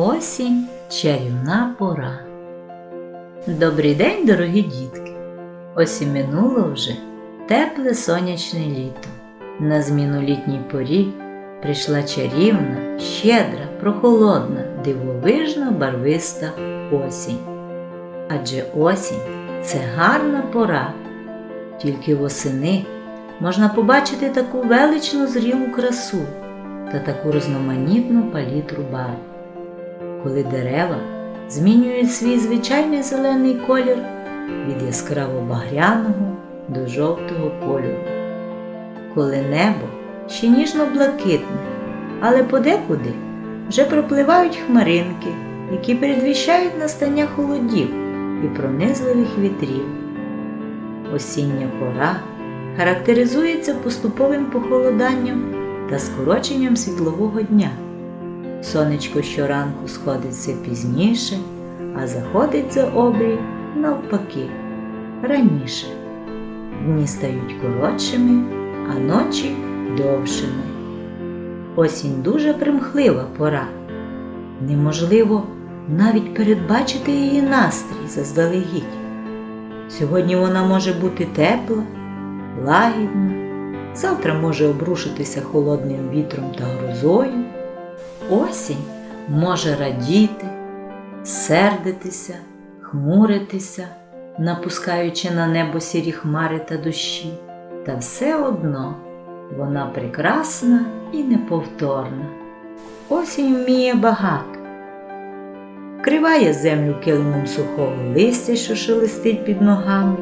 Осінь чарівна пора. Добрий день, дорогі дітки! Ось і минуло вже тепле сонячне літо. На зміну літній порі прийшла чарівна, щедра, прохолодна, дивовижна, барвиста осінь. Адже осінь це гарна пора. Тільки восени можна побачити таку величну зрілу красу та таку різноманітну палітру барв коли дерева змінюють свій звичайний зелений колір від яскраво багряного до жовтого кольору, коли небо ще ніжно-блакитне, але подекуди вже пропливають хмаринки, які передвіщають настання холодів і пронизливих вітрів. Осіння пора характеризується поступовим похолоданням та скороченням світлового дня. Сонечко щоранку сходить все пізніше, а заходить за обрій навпаки раніше. Дні стають коротшими, а ночі довшими. Осінь дуже примхлива пора. Неможливо навіть передбачити її настрій заздалегідь. Сьогодні вона може бути тепла, лагідна, завтра може обрушитися холодним вітром та грозою. Осінь може радіти, сердитися, хмуритися, напускаючи на небо сірі хмари та дощі, та все одно вона прекрасна і неповторна. Осінь вміє багато. Вкриває землю килимом сухого листя, що шелестить під ногами.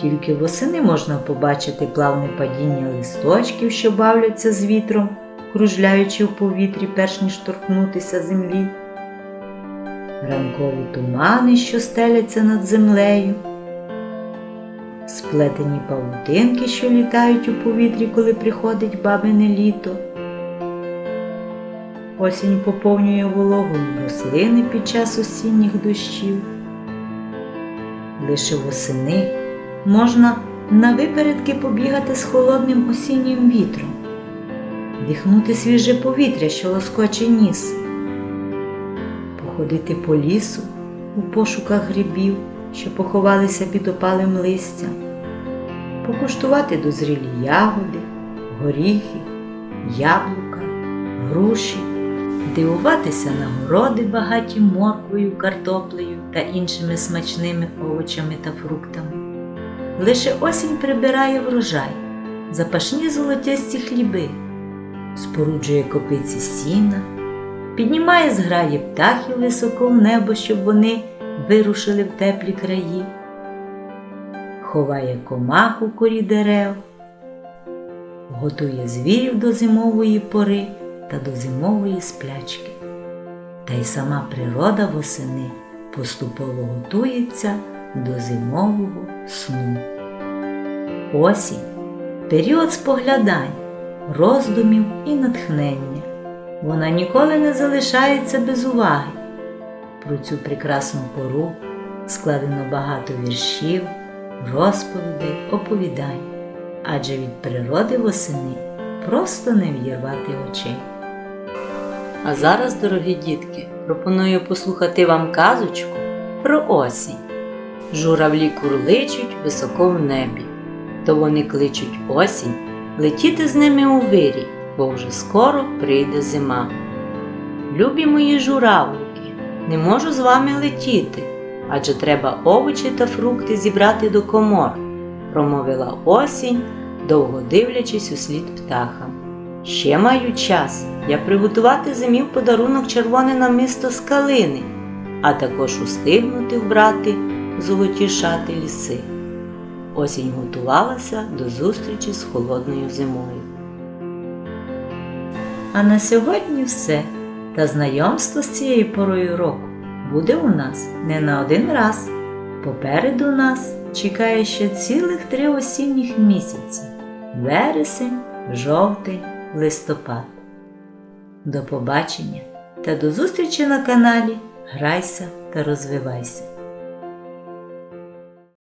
Тільки восени можна побачити плавне падіння листочків, що бавляться з вітром кружляючи в повітрі, перш ніж торкнутися землі, ранкові тумани, що стеляться над землею, сплетені павутинки, що літають у повітрі, коли приходить бабине літо. Осінь поповнює вологою рослини під час осінніх дощів. Лише восени можна на випередки побігати з холодним осіннім вітром вдихнути свіже повітря, що лоскоче ніс, походити по лісу у пошуках грибів, що поховалися під опалим листям, покуштувати дозрілі ягоди, горіхи, яблука, груші, дивуватися на городи, багаті морквою, картоплею та іншими смачними овочами та фруктами. Лише осінь прибирає врожай, запашні золотисті хліби споруджує копиці сіна, піднімає зграї птахів високо в небо, щоб вони вирушили в теплі краї, ховає комах у корі дерев, готує звірів до зимової пори та до зимової сплячки. Та й сама природа восени поступово готується до зимового сну. Осінь період споглядань роздумів і натхнення. Вона ніколи не залишається без уваги. Про цю прекрасну пору складено багато віршів, розповідей, оповідань, адже від природи восени просто не в'єрвати очей. А зараз, дорогі дітки, пропоную послухати вам казочку про осінь. Журавлі курличуть високо в небі, то вони кличуть осінь летіти з ними у вирій, бо вже скоро прийде зима. Любі мої журавлики, не можу з вами летіти, адже треба овочі та фрукти зібрати до комор, промовила осінь, довго дивлячись у слід птахам. Ще маю час я приготувати зимі в подарунок червоне намисто з калини, а також устигнути вбрати золоті шати ліси. Осінь готувалася до зустрічі з холодною зимою. А на сьогодні все. Та знайомство з цією порою року буде у нас не на один раз. Попереду нас чекає ще цілих три осінніх місяці вересень, жовтень, листопад. До побачення та до зустрічі на каналі Грайся та розвивайся!